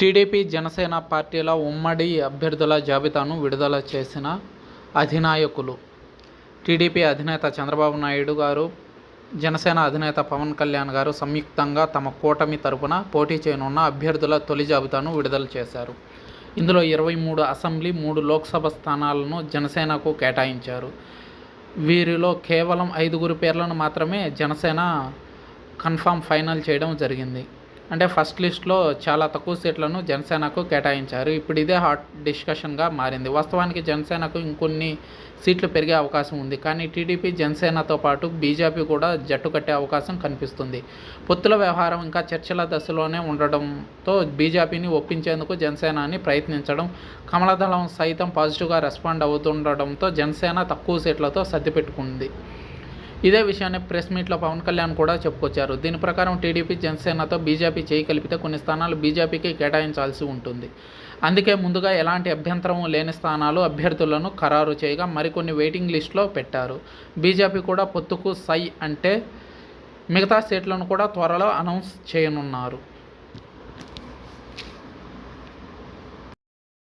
TDP Janasena పార్టీల ఉమ్మడి అభ్యర్థుల జాబితాను విడుదల చేసిన అధినాయకులు. టీడీపీ అధినేత చంద్రబాబు నాయుడు గారు జనసేన అధినేత పవన్ కళ్యాణ్ గారు సంయుక్తంగా తమ కూటమి తరపున పోటీ చేయనున్న అభ్యర్థుల తొలి జాబితాను విడుదల చేశారు. ఇందులో ఇరవై మూడు అసెంబ్లీ మూడు లోక్సభ స్థానాలను జనసేనకు కేటాయించారు. వీరిలో కేవలం ఐదుగురు పేర్లను మాత్రమే జనసేన కన్ఫామ్ ఫైనల్ చేయడం జరిగింది. అంటే ఫస్ట్ లిస్ట్లో చాలా తక్కువ సీట్లను జనసేనకు కేటాయించారు. ఇప్పుడు ఇదే హాట్ డిస్కషన్గా మారింది. వాస్తవానికి జనసేనకు ఇంకొన్ని సీట్లు పెరిగే అవకాశం ఉంది. కానీ టీడీపీ జనసేనతో పాటు బీజేపీ కూడా జట్టు కట్టే అవకాశం కనిపిస్తుంది. పొత్తుల వ్యవహారం ఇంకా చర్చల దశలోనే ఉండడంతో బీజేపీని ఒప్పించేందుకు జనసేనాని ప్రయత్నించడం కమలదళం సైతం పాజిటివ్గా రెస్పాండ్ అవుతుండడంతో జనసేన తక్కువ సీట్లతో సర్దిపెట్టుకుంది ఇదే విషయాన్ని ప్రెస్ మీట్లో పవన్ కళ్యాణ్ కూడా చెప్పుకొచ్చారు. దీని ప్రకారం టీడీపీ జనసేనతో బీజేపీ చేయి కలిపితే కొన్ని స్థానాలు బీజేపీకి కేటాయించాల్సి ఉంటుంది. అందుకే ముందుగా ఎలాంటి అభ్యంతరం లేని స్థానాలు అభ్యర్థులను ఖరారు చేయగా మరికొన్ని వెయిటింగ్ లిస్టులో పెట్టారు. బీజేపీ కూడా పొత్తుకు సై అంటే మిగతా సీట్లను కూడా త్వరలో అనౌన్స్ చేయనున్నారు.